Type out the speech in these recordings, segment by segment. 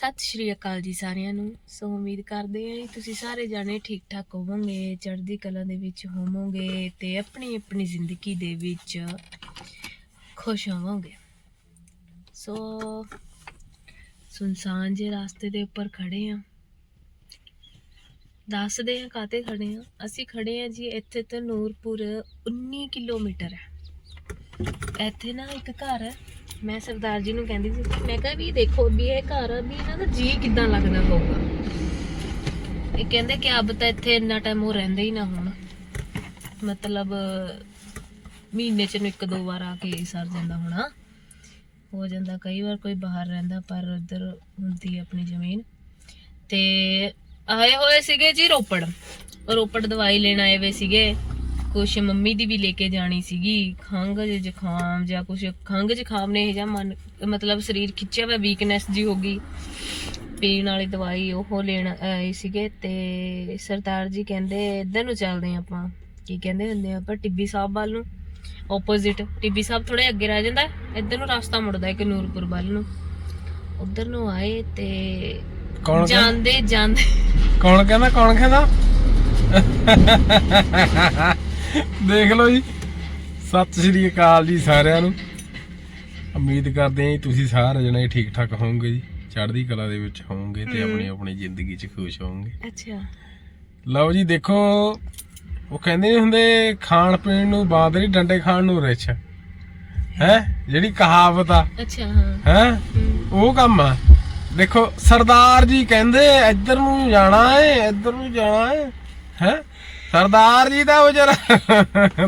ਸਤਿ ਸ਼੍ਰੀ ਅਕਾਲ ਜੀ ਸਾਰਿਆਂ ਨੂੰ। ਸੋ ਉਮੀਦ ਕਰਦੇ ਹਾਂ ਜੀ ਤੁਸੀਂ ਸਾਰੇ ਜਾਣੇ ਠੀਕ ਠਾਕ ਹੋਵੋਗੇ, ਚੜ੍ਹਦੀ ਕਲਾ ਦੇ ਵਿੱਚ ਹੋਵੋਗੇ ਤੇ ਆਪਣੀ ਆਪਣੀ ਜ਼ਿੰਦਗੀ ਦੇ ਵਿੱਚ ਖੁਸ਼ ਹੋਵੋਗੇ। ਸੋ ਸੁਨਸਾਨ ਜੇ ਰਾਸਤੇ ਦੇ ਉੱਪਰ ਖੜੇ ਆ ਦੱਸਦੇ ਆ ਕਾਤੇ ਖੜੇ ਆ ਅਸੀਂ ਖੜੇ ਆ ਜੀ ਇੱਥੇ ਤੋਂ ਨੂਰਪੁਰ 19 ਕਿਲੋਮੀਟਰ ਹੈ। ਇੱਥੇ ਨਾ ਇੱਕ ਘਰ ਹੈ। ਮੈਂ ਸਰਦਾਰ ਜੀ ਨੂੰ ਕਹਿੰਦੀ ਸੀ, ਮੈਂ ਕਿਹਾ ਵੀ ਦੇਖੋ ਵੀ ਇਹ ਘਰ ਆ, ਵੀ ਇਹਨਾਂ ਦਾ ਜੀ ਕਿਦਾਂ ਲੱਗਦਾ ਹੋਊਗਾ। ਇਹ ਕਹਿੰਦੇ ਕਿ ਅਬ ਤਾਂ ਇੱਥੇ ਇੰਨਾ ਟਾਈਮ ਉਹ ਰਹਿੰਦੇ ਹੀ ਨਾ ਹੁਣ। ਮਤਲਬ, ਮਹੀਨੇ ਚ ਨੂੰ ਇੱਕ ਦੋ ਵਾਰ ਆ ਕੇ ਸਰ ਜਾਂਦਾ ਹੋਣਾ। ਹੋ ਜਾਂਦਾ, ਕਈ ਵਾਰ ਕੋਈ ਬਾਹਰ ਰਹਿੰਦਾ, ਪਰ ਉਧਰ ਹੁੰਦੀ ਆਪਣੀ ਜ਼ਮੀਨ। ਤੇ ਆਏ ਹੋਏ ਸੀਗੇ ਜੀ ਰੋਪੜ। ਰੋਪੜ ਦਵਾਈ ਲੈਣ ਆਏ ਹੋਏ ਸੀਗੇ। ਕੁਛ ਮੰਮੀ ਦੀ ਵੀ ਲੈ ਕੇ ਜਾਣੀ ਸੀਗੀ। ਖੰਘ ਜੇ ਜ਼ੁਕਾਮ ਜਾਂ ਕੁਛ ਖੰਘ ਜ਼ੁਕਾਮ ਨੇ ਇਹ ਜਾਂ ਮਨ ਮਤਲਬ ਸਰੀਰ ਖਿੱਚਿਆ ਹੋਇਆ ਵੀਕਨੈਸ ਜੀ ਹੋ ਗਈ। ਪੀਣ ਵਾਲੀ ਦਵਾਈ ਉਹ ਲੈਣ ਆਏ ਸੀਗੇ ਤੇ ਸਰਦਾਰ ਜੀ ਕਹਿੰਦੇ ਇੱਧਰ ਨੂੰ ਚੱਲਦੇ ਆਪਾਂ। ਕੀ ਕਹਿੰਦੇ ਹੁੰਦੇ ਆਪਾਂ? ਟਿੱਬੀ ਸਾਹਿਬ ਵੱਲ ਨੂੰ। ਆਪੋਜ਼ਿਟ ਟਿੱਬੀ ਸਾਹਿਬ ਥੋੜੇ ਅੱਗੇ ਰਹਿ ਜਾਂਦਾ। ਇੱਧਰ ਨੂੰ ਰਸਤਾ ਮੁੜਦਾ ਹੈ ਕਿ ਨੂਰਪੁਰ ਵੱਲ ਨੂੰ। ਉਧਰ ਨੂੰ ਆਏ ਤੇ ਕੌਣ ਜਾਂਦੇ ਜਾਂਦੇ। ਕੌਣ ਕਹਿੰਦਾ? ਕੌਣ ਕਹਿੰਦਾ? ਦੇਖ ਲਓ ਜੀ। ਸਤਿ ਸ਼੍ਰੀ ਅਕਾਲ ਜੀ ਸਾਰਿਆਂ ਨੂੰ। ਉਮੀਦ ਕਰਦੇ ਹਾਂ ਜੀ ਤੁਸੀਂ ਸਾਰੇ ਜਣੇ ਠੀਕ ਠਾਕ ਹੋਵੋਗੇ ਜੀ। ਚੜ੍ਹਦੀ ਕਲਾ ਦੇ ਵਿੱਚ ਹੋਵੋਗੇ ਤੇ। ਆਪਣੀ ਆਪਣੀ ਜ਼ਿੰਦਗੀ 'ਚ ਖੁਸ਼ ਹੋਵੋਗੇ। ਅੱਛਾ। ਲਓ ਜੀ ਦੇਖੋ ਉਹ ਕਹਿੰਦੇ ਨੀ ਹੁੰਦੇ ਖਾਣ ਪੀਣ ਨੂੰ ਬਾਦਰੀ ਡੰਡੇ ਖਾਣ ਨੂੰ ਰਿਛ। ਹੈ? ਜਿਹੜੀ ਕਹਾਵਤ ਆ। ਅੱਛਾ ਹਾਂ। ਹੈ? ਉਹ ਕੰਮ ਆ। ਦੇਖੋ ਸਰਦਾਰ ਜੀ ਕਹਿੰਦੇ ਇੱਧਰ ਨੂੰ ਜਾਣਾ ਏ ਇੱਧਰ ਨੂੰ ਜਾਣਾ ਏ। ਹੈ? ਸਰਦਾਰ ਜੀ ਦਾ ਉਹ ਜਰਾ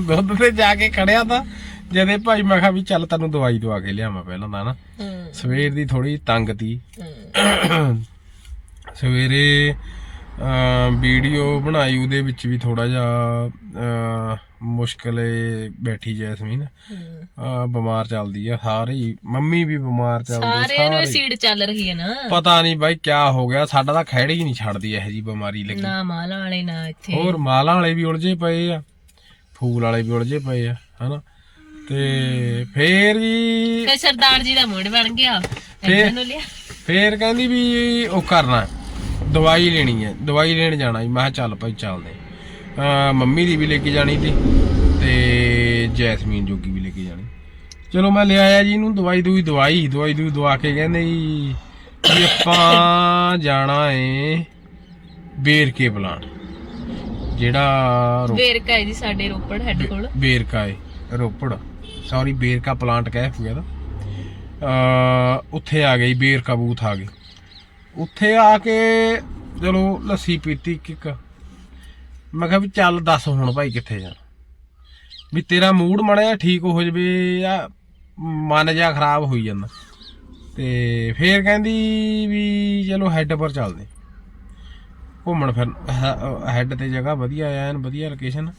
ਦੁੱਧ ਤੇ ਜਾ ਕੇ ਖੜਿਆ ਤਾਂ ਜਦੇ ਭਾਈ ਮੈਂ ਕਿਹਾ ਵੀ ਚੱਲ ਤੈਨੂੰ ਦਵਾਈ ਦਵਾ ਕੇ ਲਿਆਵਾਂ ਪਹਿਲਾਂ ਤਾਂ ਨਾ। ਸਵੇਰ ਦੀ ਥੋੜੀ ਤੰਗ ਤੀ। ਸਵੇਰੇ ਵੀਡੀਓ ਬਣਾਈ ਉਹਦੇ ਵਿੱਚ ਵੀ ਥੋੜਾ ਜਿਹਾ ਮੁਸ਼ਕਲ ਬੈਠੀ ਜੈਸਮੀਨ। ਅਹ ਬਿਮਾਰ ਚੱਲਦੀ ਆ ਸਾਰੀ। ਮੰਮੀ ਵੀ ਬਿਮਾਰ ਚੱਲਦੀ ਆ, ਸਾਰਿਆਂ ਨੂੰ ਸਾਰੇ। ਸੀੜ ਚੱਲ ਰਹੀ ਹੈ ਨਾ। ਪਤਾ ਨਹੀਂ ਬਾਈ ਕਿਆ ਹੋ ਗਿਆ ਸਾਡਾ ਤਾਂ ਖਹਿੜੇ ਹੀ ਨਹੀਂ ਛੱਡਦੀ ਇਹ ਜੀ ਬਿਮਾਰੀ ਲੱਗੀ। ਨਾ ਮਾਲਾ ਵਾਲੇ ਨਾ ਇੱਥੇ। ਹੋਰ ਮਾਲਾਂ ਵਾਲੇ ਵੀ ਉਲਝੇ ਪਏ ਆ ਫੂਲ ਵਾਲੇ ਵੀ ਉਲਝੇ ਪਏ ਆ ਹਨਾ। ਤੇ ਫੇਰ ਜੀ ਤੇ ਸਰਦਾਰ ਜੀ ਦਾ ਮੂਡ ਬਣ ਗਿਆ। ਫੇਰ- ਨੂੰ ਲਿਆ। ਫੇਰ ਕਹਿੰਦੀ ਵੀ ਉਹ ਕਰਨਾ ਦਵਾਈ ਲੈਣੀ ਹੈ ਦਵਾਈ ਲੈਣ ਜਾਣਾ। ਜੀ ਮੈਂ ਕਿਹਾ ਚੱਲ ਭਾਈ ਚੱਲਦੇ ਆ। ਮੰਮੀ ਦੀ ਵੀ ਲੈ ਕੇ ਜਾਣੀ ਸੀ ਤੇ ਜੈਸਮੀਨ ਜੋਗੀ ਵੀ ਲੈ ਕੇ ਜਾਣੀ। ਚਲੋ ਮੈਂ ਲੈ ਆਇਆ ਜੀ ਇਹਨੂੰ ਦਵਾਈ ਦੂਈ ਦਵਾਈ ਦਵਾਈ ਦੂਈ ਦਵਾ ਕੇ ਕਹਿੰਦੇ ਜੀ ਵੀ ਆਪਾਂ ਜਾਣਾ ਏ ਬੇਰਕੇ ਪਲਾਂਟ ਜਿਹੜਾ ਵੇਰਕਾ ਹੈ ਜੀ ਸਾਡੇ ਰੋਪੜ ਹੈਡ ਕੋਲ। ਬੇਰਕਾ ਏ ਰੋਪੜ ਸੌਰੀ ਬੇਰਕਾ ਪਲਾਂਟ ਕਹਿ ਹੋਇਆ ਦਾ ਅ ਉੱਥੇ ਆ ਗਈ ਬੇਰਕਾ ਬੂਥ ਆ ਗਈ ਉੱਥੇ ਆ ਕੇ ਚਲੋ ਲੱਸੀ ਪੀਤੀ ਇੱਕ ਇੱਕ ਮੈਂ ਕਿਹਾ ਵੀ ਚੱਲ ਦੱਸ ਹੁਣ ਭਾਈ ਕਿੱਥੇ ਜਾਣਾ ਵੀ ਤੇਰਾ ਮੂਡ ਮੜਿਆ ਠੀਕ ਹੋ ਜਵੇ ਆ ਮਨ ਜਾ ਖਰਾਬ ਹੋਈ ਜਾਂਦਾ। ਤੇ ਫੇਰ ਕਹਿੰਦੀ ਵੀ ਚਲੋ ਹੈੱਡ ਪਰ ਚੱਲਦੇ। ਘੁੰਮਣ ਫਿਰ ਹੈੱਡ ਤੇ ਜਗ੍ਹਾ ਵਧੀਆ ਆ, ਐਨ ਵਧੀਆ ਲੋਕੇਸ਼ਨ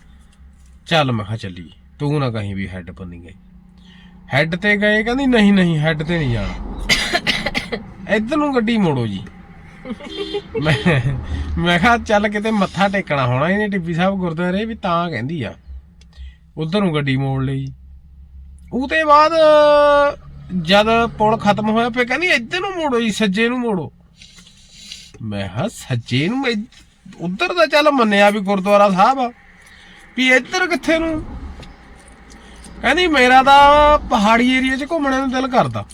ਚੱਲ ਮੈਂ ਕਿਹਾ ਚੱਲੀ ਤੂੰ ਨਾ ਕਹੀਂ ਵੀ ਹੈੱਡ ਪਰ ਨਹੀਂ ਗਈ। ਹੈੱਡ ਤੇ ਗਏ ਕਹਿੰਦੀ ਨਹੀਂ ਨਹੀਂ ਹੈੱਡ ਤੇ ਨਹੀਂ ਜਾਣਾ। ਇੱਧਰ ਨੂੰ ਗੱਡੀ ਮੋੜੋ ਜੀ। ਮੈਂ ਮੈਂ ਕਿਹਾ ਚੱਲ ਕਿਤੇ ਮੱਥਾ ਟੇਕਣਾ ਹੋਣਾ ਇਹਨੇ ਟਿੱਬੀ ਸਾਹਿਬ ਗੁਰਦੁਆਰੇ ਵੀ ਤਾਂ ਕਹਿੰਦੀ ਆ। ਉਧਰ ਨੂੰ ਗੱਡੀ ਮੋੜ ਲਈ। ਉਹਦੇ ਬਾਅਦ ਜਦ ਪੁਲ ਖਤਮ ਹੋਇਆ ਫੇ ਕਹਿੰਦੀ ਇੱਧਰ ਨੂੰ ਮੋੜੋ ਜੀ, ਸੱਜੇ ਨੂੰ ਮੋੜੋ। ਮੈਂ ਹਾਂ ਸੱਜੇ ਨੂੰ ਉਧਰ ਦਾ ਚੱਲ ਮੰਨਿਆ ਵੀ ਗੁਰਦੁਆਰਾ ਸਾਹਿਬ ਆ। ਵੀ ਇੱਧਰ ਕਿੱਥੇ ਨੂੰ? ਕਹਿੰਦੀ ਮੇਰਾ ਤਾਂ ਪਹਾੜੀ ਏਰੀਆ 'ਚ ਘੁੰਮਣ ਨੂੰ ਦਿਲ ਕਰਦਾ।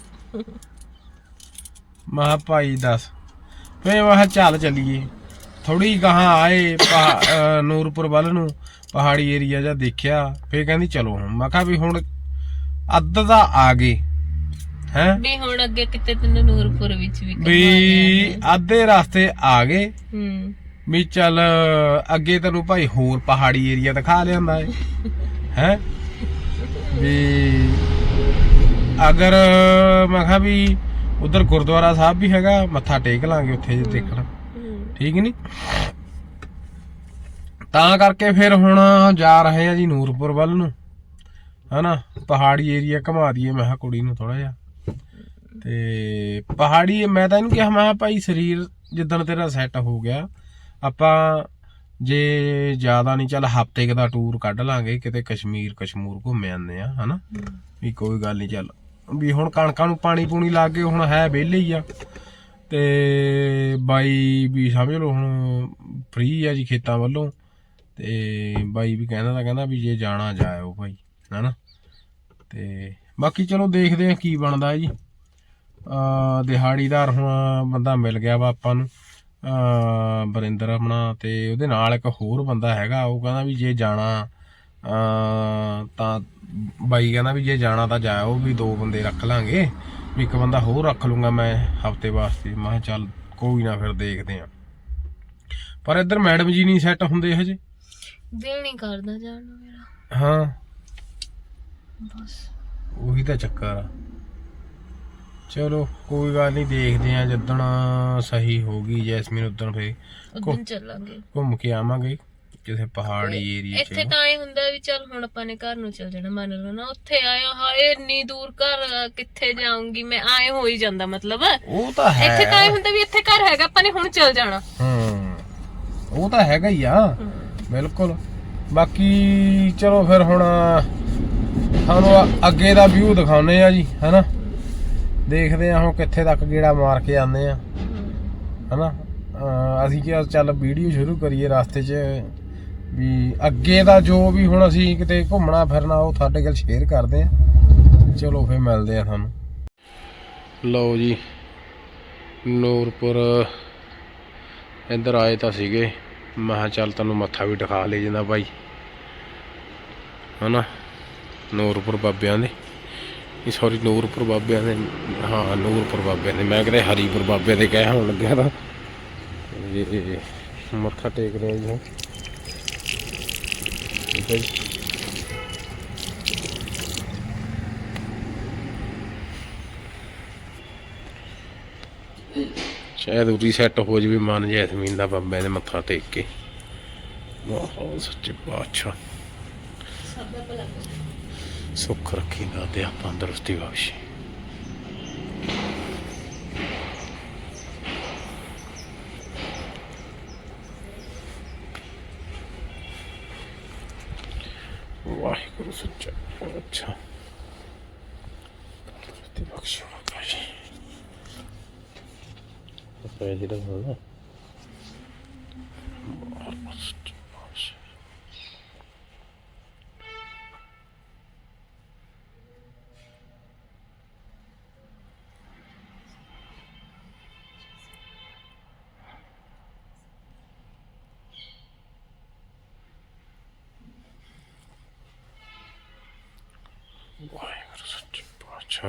ਮੈਂ ਕਿਹਾ, ਭਾਈ ਦੱਸ। ਫੇ ਕਿਹਾ ਚੱਲ ਚੱਲੀਏ। ਥੋੜੀ ਗਾਹਾਂ ਆਏ ਨੂਰਪੁਰ ਵੱਲ ਨੂੰ ਪਹਾੜੀ ਏਰੀਆ ਜਾਂ ਦੇਖਿਆ ਫੇ ਕਹਿੰਦੀ ਚਲੋ ਹੁਣ। ਮੈਂ ਕਿਹਾ ਵੀ ਹੁਣ ਅੱਧ ਦਾ ਆ ਗਏ। ਹੈ? ਵੀ ਹੁਣ ਅੱਗੇ ਕਿਤੇ ਤੈਨੂੰ ਨੂਰਪੁਰ ਵਿੱਚ ਵੀ ਵੀ। ਅੱਧੇ ਰਸਤੇ ਆ ਗਏ। ਹੂੰ। ਵੀ ਚੱਲ ਅੱਗੇ ਤੈਨੂੰ ਭਾਈ ਹੋਰ ਪਹਾੜੀ ਏਰੀਆ ਦਿਖਾ ਲਿਆਂਦਾ ਏ। ਹੈ? ਵੀ ਅਗਰ ਮੈਂ ਕਿਹਾ ਵੀ ਉਧਰ ਗੁਰਦੁਆਰਾ ਸਾਹਿਬ ਵੀ ਹੈਗਾ ਮੱਥਾ ਟੇਕ ਲਾਂਗੇ ਉੱਥੇ ਜੇ ਦੇਖਣਾ। ਠੀਕ ਨਹੀਂ ਤਾਂ ਕਰਕੇ ਫਿਰ ਹੁਣ ਜਾ ਰਹੇ ਆ ਜੀ ਨੂਰਪੁਰ ਵੱਲ ਨੂੰ। ਹਨਾ ਪਹਾੜੀ ਏਰੀਆ ਘਮਾ ਦਈਏ ਮੈਂ ਕਿਹਾ ਕੁੜੀ ਨੂੰ ਥੋੜਾ ਜਿਹਾ। ਤੇ ਪਹਾੜੀ ਮੈਂ ਤਾਂ ਇਹਨੂੰ ਕਿਹਾ ਮੈਂ ਭਾਈ ਸਰੀਰ ਜਿੱਦਣ ਤੇਰਾ ਸੈੱਟ ਹੋ ਗਿਆ ਆਪਾਂ ਜੇ ਜ਼ਿਆਦਾ ਨਹੀਂ ਚੱਲ ਹਫ਼ਤੇ ਦਾ ਟੂਰ ਕੱਢ ਲਾਂਗੇ ਕਿਤੇ ਕਸ਼ਮੀਰ ਕਸ਼ਮੂਰ ਘੁੰਮ ਆਉਂਦੇ ਆ ਹਨਾ? ਵੀ ਕੋਈ ਗੱਲ ਨਹੀਂ ਚੱਲ ਵੀ ਹੁਣ ਕਣਕਾਂ ਨੂੰ ਪਾਣੀ ਪੂਣੀ ਲਾ ਕੇ ਹੁਣ ਹੈ ਵਿਹਲੇ ਹੀ ਆ। ਤੇ ਬਾਈ ਵੀ ਸਮਝ ਲਓ ਹੁਣ ਫ੍ਰੀ ਆ ਜੀ ਖੇਤਾਂ ਵੱਲੋਂ। ਤੇ ਬਾਈ ਵੀ ਕਹਿੰਦਾ ਤਾਂ ਕਹਿੰਦਾ ਵੀ ਜੇ ਜਾਣਾ ਜਾਇਓ ਭਾਈ ਹਨਾ? ਤੇ ਬਾਕੀ ਚਲੋ ਦੇਖਦੇ ਆ ਕੀ ਬਣਦਾ ਜੀ। ਅ ਦਿਹਾੜੀਦਾਰ ਹੁਣ ਬੰਦਾ ਮਿਲ ਗਿਆ ਵਾ ਆਪਾਂ ਨੂੰ। ਅ ਬਰਿੰਦਰ ਆਪਣਾ ਤੇ ਉਹਦੇ ਨਾਲ ਇੱਕ ਹੋਰ ਬੰਦਾ ਹੈਗਾ, ਉਹ ਕਹਿੰਦਾ ਵੀ ਜੇ ਜਾਣਾ ਤਾਂ ਬਾਈ ਕਹਿੰਦਾ ਵੀ ਜੇ ਜਾਣਾ ਤਾਂ ਜਾਇਓ ਵੀ ਦੋ ਬੰਦੇ ਰੱਖ ਲਾਂਗੇ। ਵੀ ਇੱਕ ਬੰਦਾ ਹੋਰ ਰੱਖ ਲੂੰਗਾ ਮੈਂ ਹਫ਼ਤੇ ਵਾਸਤੇ। ਮੈਂ ਕਿਹਾ ਚੱਲ ਕੋਈ ਨਾ ਫਿਰ ਦੇਖਦੇ ਆ। ਪਰ ਇੱਧਰ ਮੈਡਮ ਜੀ ਨਹੀਂ ਸੈੱਟ ਹੁੰਦੇ ਹਜੇ। ਦਿਲ ਨਹੀਂ ਕਰਦਾ ਜਾਣ ਨੂੰ ਮੇਰਾ। ਹਾਂ। ਬਸ। ਉਹੀ ਤਾਂ ਚੱਕਰ ਆ। ਚਲੋ ਕੋਈ ਗੱਲ ਨਹੀਂ ਦੇਖਦੇ ਆ ਜਿੱਦਣ ਸਹੀ ਹੋਗੀ ਜੈਸਮੀਨ ਉਦੋਂ ਫੇ ਉਦੋਂ ਚੱਲਾਂਗੇ। ਘੁੰਮ ਕੇ ਆਵਾਂਗੇ। ਕਿਸੇ ਪਹਾੜੀ ਏਰੀਆ 'ਚ ਇੱਥੇ ਤਾਂ ਐ ਹੁੰਦਾ ਵੀ ਚੱਲ ਹੁਣ ਆਪਾਂ ਨੇ ਘਰ ਨੂੰ ਚੱਲ ਜਾਣਾ ਮੰਨ ਲਓ ਨਾ ਉੱਥੇ ਆਇਆ ਹਾਏ ਇੰਨੀ ਦੂਰ ਘਰ ਕਿੱਥੇ ਜਾਊਂਗੀ ਮੈਂ ਆਏ ਹੋ ਹੀ ਜਾਂਦਾ ਮਤਲਬ। ਉਹ ਤਾਂ ਹੈ। ਇੱਥੇ ਤਾਂ ਐ ਹੁੰਦਾ ਵੀ ਇੱਥੇ ਘਰ ਹੈਗਾ ਆਪਾਂ ਨੇ ਹੁਣ ਚੱਲ ਜਾਣਾ। ਹੂੰ। ਉਹ ਤਾਂ ਹੈਗਾ ਹੀ ਆ। ਬਿਲਕੁਲ। ਬਾਕੀ ਚਲੋ ਫਿਰ ਹੁਣ ਤੁਹਾਨੂੰ ਅ- ਅੱਗੇ ਦਾ ਵਿਊ ਦਿਖਾਉਨੇ ਆ ਜੀ ਹੈਨਾ? ਦੇਖਦੇ ਆ ਹੁਣ ਕਿੱਥੇ ਤੱਕ ਗੇੜਾ ਮਾਰ ਕੇ ਆਉਂਦੇ ਆ। ਹਨਾ? ਅਹ ਅਸੀਂ ਕਿਹਾ ਚੱਲ ਵੀਡੀਓ ਸ਼ੁਰੂ ਕਰੀਏ ਰਸਤੇ 'ਚ ਵੀ ਅੱਗੇ ਦਾ ਜੋ ਵੀ ਹੁਣ ਅਸੀਂ ਕਿਤੇ ਘੁੰਮਣਾ ਫਿਰਨਾ, ਉਹ ਤੁਹਾਡੇ ਨਾਲ ਸ਼ੇਅਰ ਕਰਦੇ ਆ ਚਲੋ ਫਿਰ ਮਿਲਦੇ ਆ ਤੁਹਾਨੂੰ। ਲਓ ਜੀ, ਨੂਰਪੁਰ, ਇੱਧਰ ਆਏ ਤਾਂ ਸੀਗੇ। ਮੈਂ ਕਿਹਾ ਚੱਲ ਤੈਨੂੰ ਮੱਥਾ ਵੀ ਦਿਖਾ ਲੈ ਜਾਂਦਾ ਭਾਈ ਹਨਾ, ਨੂਰਪੁਰ ਬਾਬਿਆਂ ਦੇ। ਇਹ ਸੌਰੀ ਨੂਰਪੁਰ ਬਾਬਿਆਂ ਦੇ, ਹਾਂ, ਨੂਰਪੁਰ ਬਾਬਿਆਂ ਦੇ। ਮੈਂ ਕਿਤੇ ਹਰੀਪੁਰ ਬਾਬੇ ਦੇ ਕਹਿ ਹੋਣ ਲੱਗਿਆ ਤਾਂ। ਇਹ ਮੱਥਾ ਟੇਕ ਰਿਹਾ ਜੀ। ਠੀਕ ਹੈ ਜੀ ਸ਼ਾਇਦ ਉਰੀ ਸੈੱਟ ਹੋ ਜਵੇ ਮਨ ਜੈਸਮੀਨ ਦਾ ਬੰਬੇ ਦੇ ਮੱਥਾ ਟੇਕ ਕੇ। ਵਾਹ ਸੱਚੇ ਪਾਤਸ਼ਾਹ। ਸਭ ਦਾ ਭਲਾ ਸੁੱਖ ਰੱਖੇਗਾ ਤੇ ਆ ਤੰਦਰੁਸਤੀ ਬਖਸ਼ੇ। ਵਾਹਿਗੁਰੂ ਸੱਚਾ ਅੱਛਾ। ਤੰਦਰੁਸਤੀ ਬਖਸ਼ੇ ਬਖਸ਼ੇ ਪੈ ਜਿਹੜਾ ਹੋਣਾ।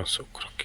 শুক্র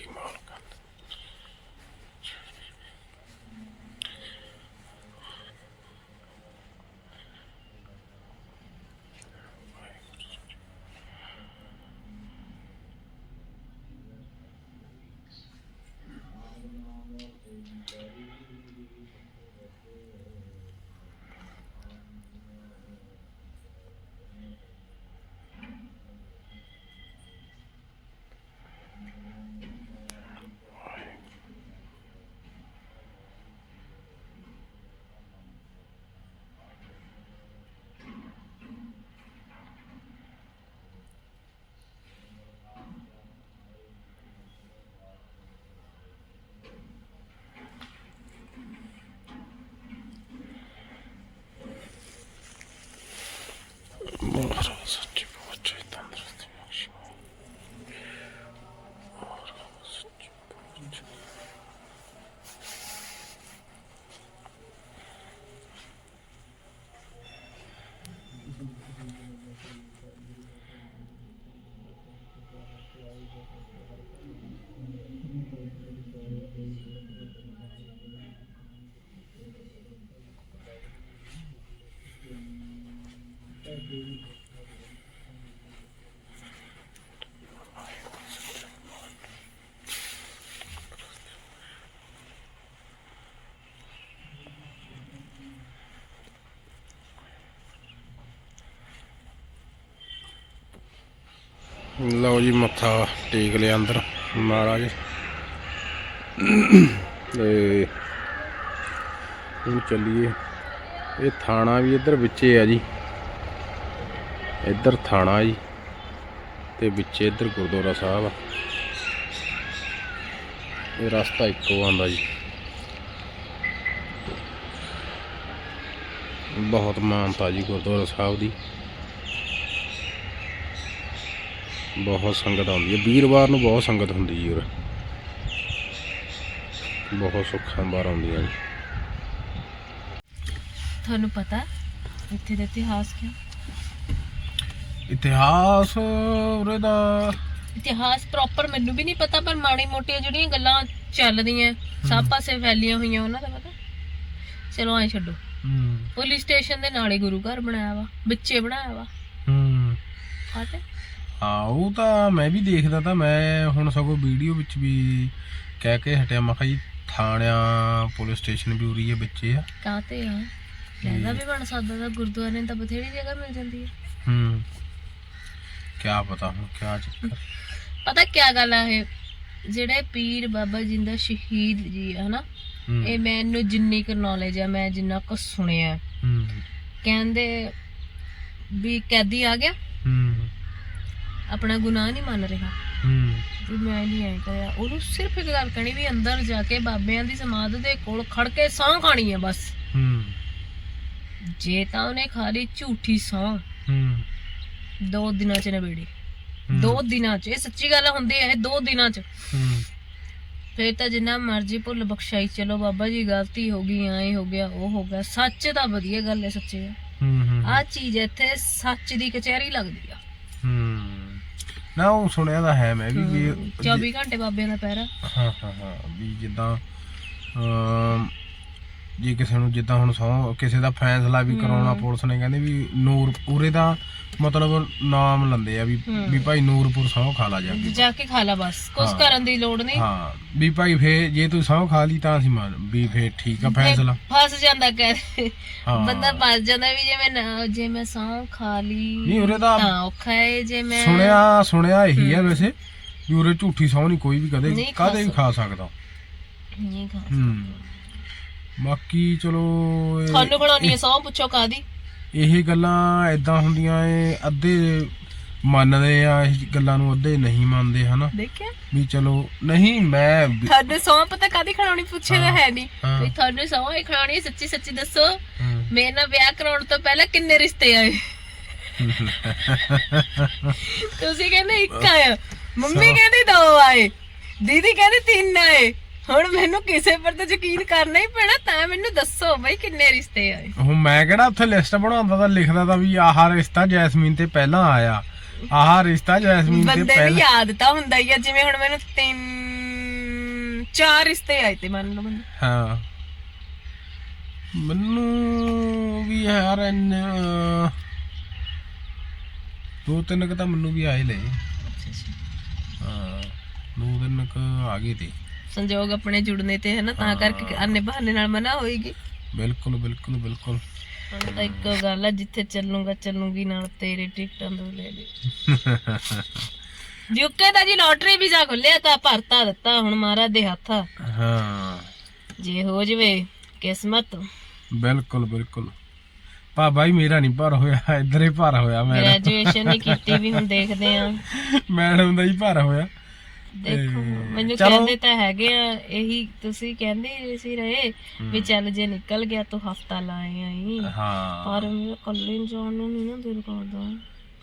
ਮਹਾਰਾਜ ਸੱਚੇ ਪਾਤਸ਼ਾਹ ਲਓ ਜੀ ਮੱਥਾ ਟੇਕ ਲਿਆ ਅੰਦਰ ਮਹਾਰਾਜ ਤੇ ਹੁਣ ਚੱਲੀਏ। ਇਹ ਥਾਣਾ ਵੀ ਇੱਧਰ ਵਿੱਚੇ ਆ ਜੀ। ਇੱਧਰ ਥਾਣਾ ਜੀ, ਤੇ ਵਿੱਚੇ ਇੱਧਰ ਗੁਰਦੁਆਰਾ ਸਾਹਿਬ ਆ। ਇਹ ਰਸਤਾ ਇੱਕੋ ਆਂਦਾ ਜੀ। ਬਹੁਤ ਮਾਨਤਾ ਜੀ ਗੁਰਦੁਆਰਾ ਸਾਹਿਬ ਦੀ। ਬਹੁਤ ਸੰਗਤ ਆਉਂਦੀ ਹੈ। ਵੀਰਵਾਰ ਨੂੰ ਬਹੁਤ ਸੰਗਤ ਹੁੰਦੀ ਜੀ ਉਰੇ। ਬਹੁਤ ਸੁੱਖਾਂ ਬਾਰ ਆਉਂਦੀਆਂ ਜੀ। ਤੁਹਾਨੂੰ ਪਤਾ ਇੱਥੇ ਦਾ ਇਤਿਹਾਸ ਕੀ ਇਤਿਹਾਸ ਉਰੇ ਦਾ ਇਤਿਹਾਸ ਪ੍ਰੋਪਰ ਮੈਨੂੰ ਵੀ ਨਹੀਂ ਪਤਾ ਪਰ ਮਾੜੀ ਮੋਟੀਆਂ ਜਿਹੜੀਆਂ ਗੱਲਾਂ ਚੱਲਦੀਆਂ ਸਭ ਪਾਸੇ ਫੈਲੀਆਂ ਹੋਈਆਂ ਉਹਨਾਂ ਦਾ ਪਤਾ। ਚਲੋ ਐ ਛੱਡੋ। ਹੂੰ। ਪੁਲਿਸ ਸਟੇਸ਼ਨ ਦੇ ਨਾਲੇ ਗੁਰੂ ਘਰ ਬਣਾਇਆ ਵਾ ਵਿੱਚੇ ਬਣਾਇਆ ਵਾ। ਹੂੰ। ਆਤੇ ਹਾਂ ਉਹ ਤਾਂ ਮੈਂ ਵੀ ਦੇਖਦਾ ਤਾਂ ਮੈਂ ਹੁਣ ਸਗੋਂ ਵੀਡੀਓ ਵਿੱਚ ਵੀ ਕਹਿ ਕੇ ਹਟਿਆ ਮੈਂ ਕਿਹਾ ਜੀ ਥਾਣਿਆਂ ਪੁਲਿਸ ਸਟੇਸ਼ਨ ਵੀ ਉਰੀ ਹੈ ਬੱਚੇ ਆ। ਕਾਤੇ ਆ। ਕਹਿੰਦਾ ਵੀ ਬਣ ਸਕਦਾ ਤਾਂ ਗੁਰਦੁਆਰੇ ਨੂੰ ਤਾਂ ਬਥੇਰੀ ਜਗ੍ਹਾ ਮਿਲ ਜਾਂਦੀ ਹੈ ਹੂੰ। ਕਿਆ ਪਤਾ ਹੁਣ ਕਿਆ ਚੱਕਰ। ਪਤਾ ਕੀ ਗੱਲ ਆ ਇਹ? ਜਿਹੜੇ ਪੀਰ ਬਾਬਾ ਜੀ ਦਾ ਸ਼ਹੀਦ ਜੀ ਆ ਹਨਾ? ਹੂੰ। ਇਹ ਮੈਨੂੰ ਜਿੰਨੀ ਕੁ ਨੌਲੇਜ ਆ ਮੈਂ ਜਿੰਨਾ ਕੁ ਸੁਣਿਆ। ਹੂੰ। ਕਹਿੰਦੇ ਵੀ ਕੈਦੀ ਆ ਗਿਆ। ਹੂੰ। ਆਪਣਾ ਗੁਨਾਹ ਨਹੀਂ ਮੰਨ ਰਿਹਾ। ਹੂੰ। ਵੀ ਮੈਂ ਨਹੀਂ ਐ ਕਰਿਆ। ਉਹਨੂੰ ਸਿਰਫ ਇੱਕ ਗੱਲ ਕਹਿਣੀ ਵੀ ਅੰਦਰ ਜਾ ਕੇ ਬਾਬਿਆਂ ਦੀ ਸਮਾਧ ਦੇ ਕੋਲ ਖੜ ਕੇ ਸਹੁੰ ਖਾਣੀ ਹੈ ਬਸ। ਹੂੰ। ਜੇ ਤਾਂ ਉਹਨੇ ਖਾ ਲਈ ਝੂਠੀ ਸਹੁੰ। ਹੂੰ। ਦੋ ਦਿਨਾਂ ਚ ਨਵੇੜੀ। ਦੋ ਦਿਨਾਂ ਚ। ਇਹ ਸੱਚੀ ਗੱਲ ਹੁੰਦੀ ਹੈ ਇਹ ਦੋ ਦਿਨਾਂ ਚ। ਹੂੰ। ਫੇਰ ਤਾਂ ਜਿੰਨਾ ਮਰਜ਼ੀ ਭੁੱਲ ਬਖਸ਼ਾਈ ਚਲੋ ਬਾਬਾ ਜੀ ਗਲਤੀ ਹੋ ਗਈ ਐ ਹੋ ਗਿਆ ਉਹ ਹੋ ਗਿਆ। ਸੱਚ ਤਾਂ ਵਧੀਆ ਗੱਲ ਹੈ ਸੱਚੇ। ਹੂੰ ਹੂੰ। ਆ ਚੀਜ਼ ਇੱਥੇ ਸੱਚ ਦੀ ਕਚਹਿਰੀ ਲੱਗਦੀ ਆ। ਨਾ ਉਹ ਸੁਣਿਆ ਤਾਂ ਹੈ ਮੈਂ ਵੀ ਵੀ 24 ਘੰਟੇ ਬਾਬਿਆਂ ਦਾ ਪਹਿਰਾ ਹਾਂ ਹਾਂ ਹਾਂ ਵੀ ਜਿੱਦਾਂ ਅਮ, ਜੇ ਕਿਸੇ ਨੂੰ ਜਿੱਦਾਂ ਹੁਣ ਸਹੁੰ ਕਿਸੇ ਦਾ ਫੈਸਲਾ ਵੀ ਕਰਾਉਣਾ ਪੁਲਿਸ ਨੇ ਕਹਿੰਦੇ ਵੀ ਨੂਰ ਪੂਰੇ ਦਾ ਮਤਲਬ ਨਾਮ ਲੰਦੇ ਆ ਵੀ। ਵੀ ਭਾਈ ਨੂਰਪੁਰ ਸਹੁੰ ਖਾ ਲਾ ਜਾ ਕੇ। ਜਾ ਕੇ ਖਾ ਲਾ ਬਸ ਹਾਂ। ਕਰਨ ਦੀ ਲੋੜ ਨਹੀਂ। ਹਾਂ ਵੀ ਭਾਈ ਫੇ ਜੇ ਤੂੰ ਸਹੁੰ ਖਾ ਲਈ ਤਾਂ ਅਸੀਂ ਮੰਨ ਵੀ ਫੇ ਠੀਕ ਆ ਫੈਸਲਾ। ਫਸ ਜਾਂਦਾ ਕਹਿ ਹਾਂ। ਬੰਦਾ ਫਸ ਜਾਂਦਾ ਵੀ ਜੇ ਮੈਂ ਜੇ ਮੈਂ ਸਹੁੰ ਖਾ ਲਈ ਨਹੀਂ ਉਰੇ ਤਾਂ ਔਖਾ ਹੈ ਜੇ ਮੈਂ ਸੁਣਿਆ ਸੁਣਿਆ ਇਹੀ ਆ ਵੈਸੇ ਵੀ ਉਰੇ ਝੂਠੀ ਸਹੁੰ ਨਹੀਂ ਕੋਈ ਵੀ ਕਦੇ ਕਦੇ ਵੀ ਖਾ ਸਕਦਾ। ਨਹੀਂ ਖਾ ਹੂੰ। ਬਾਕੀ ਚਲੋ ਇਹ- ਤੁਹਾਨੂੰ ਬਣਾਉਣੀ ਹੈ ਸਹੁੰ ਪੁੱਛੋ ਕਾਦੀ ਇਹ ਗੱਲਾਂ ਐਦਾਂ ਹੁੰਦੀਆਂ ਏ ਅੱਧੇ ਮੰਨਦੇ ਆ ਇਹ ਗੱਲਾਂ ਨੂੰ ਅੱਧੇ ਨਹੀਂ ਮੰਨਦੇ ਹਨਾ? ਦੇਖਿਆ? ਵੀ ਚਲੋ ਨਹੀਂ ਮੈਂ ਵੀ- ਤੁਹਾਨੂੰ ਪਤਾ ਕਾਦੀ ਖਣਾਉਣੀ ਪੁੱਛੇਗਾ ਹੈ ਨਹੀਂ। ਹਾਂ। ਵੀ ਤੁਹਾਨੂੰ ਸਹੁੰ ਹੀ ਖਣਾਉਣੀ ਸੱਚੀ ਸੱਚੀ ਦੱਸੋ। ਹੂੰ। ਮੇਰੇ ਨਾਲ ਵਿਆਹ ਕਰਾਉਣ ਤੋਂ ਪਹਿਲਾਂ ਕਿੰਨੇ ਰਿਸ਼ਤੇ ਆਏ? ਤੁਸੀਂ ਕਹਿੰਦੇ ਇੱਕ ਆਇਆ ਮੰਮੀ ਕਹਿੰਦੀ ਦੋ ਆਏ ਦੀਦੀ ਕਹਿੰਦੀ ਤਿੰਨ ਆਏ। ਹੁਣ ਮੈਨੂੰ ਕਿਸੇ ਪਰ ਤਾਂ ਯਕੀਨ ਕਰਨਾ ਹੀ ਪੈਣਾ ਤਾਂ ਮੈਨੂੰ ਦੱਸੋ ਬਈ ਕਿੰਨੇ ਰਿਸ਼ਤੇ ਆਏ। ਹੁਣ ਮੈਂ ਕਿਹੜਾ ਉੱਥੇ ਲਿਸਟ ਬਣਾਉਂਦਾ ਤਾਂ ਲਿਖਦਾ ਤਾਂ ਵੀ ਆਹ ਰਿਸ਼ਤਾ ਜੈਸਮੀਨ ਤੇ ਪਹਿਲਾਂ ਆਇਆ। ਆਹ ਰਿਸ਼ਤਾ ਜੈਸਮੀਨ ਤੇ ਬੰਦੇ ਨੂੰ ਪਹਿਲਾਂ ਯਾਦ ਤਾਂ ਹੁੰਦਾ ਹੀ ਆ ਜਿਵੇਂ ਹੁਣ ਮੈਨੂੰ ਤਿੰਨ ਚਾਰ ਰਿਸ਼ਤੇ ਆਏ ਤੇ ਮੰਨ ਲਓ ਮੈਨੂੰ। ਹਾਂ। ਮੈਨੂੰ ਵੀ ਯਾਰ ਇੰਨੇ, ਦੋ ਤਿੰਨ ਕ ਤਾਂ ਮੈਨੂੰ ਵੀ ਆਏ ਲੈ ਹਾਂ ਦੋ ਤਿੰਨ ਕ ਆ ਗਏ ਤੇ। ਸੰਜੋਗ ਆਪਣੇ ਜੁੜਨੇ ਤੇ ਹੈ ਨਾ ਤਾਂ ਕਰਕੇ ਅੰਨੇ ਬਹਾਨੇ ਨਾਲ ਮਨਾ ਹੋਏਗੀ। ਬਿਲਕੁਲ ਬਿਲਕੁਲ ਬਿਲਕੁਲ। ਹੁਣ ਤਾਂ ਇੱਕ ਗੱਲ ਆ ਜਿੱਥੇ ਚੱਲੂਗਾ ਚੱਲੂਗੀ ਨਾਲ ਤੇਰੇ ਟਿਕਟਾਂ ਦੋ ਲੈ ਲੈ ਯੂਕੇ ਦਾ ਜੀ ਲੋਟਰੀ ਵੀਜ਼ਾ ਖੁੱਲਿਆ ਤਾਂ ਭਰਤਾ ਦਿੱਤਾ ਹੁਣ ਮਹਾਰਾਜ ਦੇ ਹੱਥ। ਆ। ਹਾਂ। ਜੇ ਹੋ ਜਵੇ ਕਿਸਮਤ। ਬਿਲਕੁਲ ਬਿਲਕੁਲ। ਪਾ ਬਾਈ ਮੇਰਾ ਨਹੀਂ ਭਰ ਹੋਇਆ ਇੱਧਰ ਭਰ ਹੋਇਆ ਮੈਂ ਗ੍ਰੈਜੂਏਸ਼ਨ ਨਹੀਂ ਕੀਤੀ ਵੀ ਹੁਣ ਦੇਖਦੇ ਆ। ਮੈਡਮ ਦਾ ਹੀ ਭਰ ਹੋਇਆ। ਦੇਖੋ ਮੈਨੂੰ ਚਲੋ। ਕਹਿੰਦੇ ਤਾਂ ਹੈਗੇ ਆ ਇਹੀ ਤੁਸੀਂ ਕਹਿੰਦੇ ਸੀ ਰਹੇ ਵੀ ਚੱਲ ਜੇ ਨਿਕਲ ਗਿਆ ਤੂੰ ਹਫਤਾ ਲਾਏ ਆਈ ਹਾਂ। ਪਰ ਮੇਰਾ ਕੱਲੇ ਨੂੰ ਜਾਣ ਨੂੰ ਨਹੀਂ ਨਾ ਦਿਲ ਕਰਦਾ।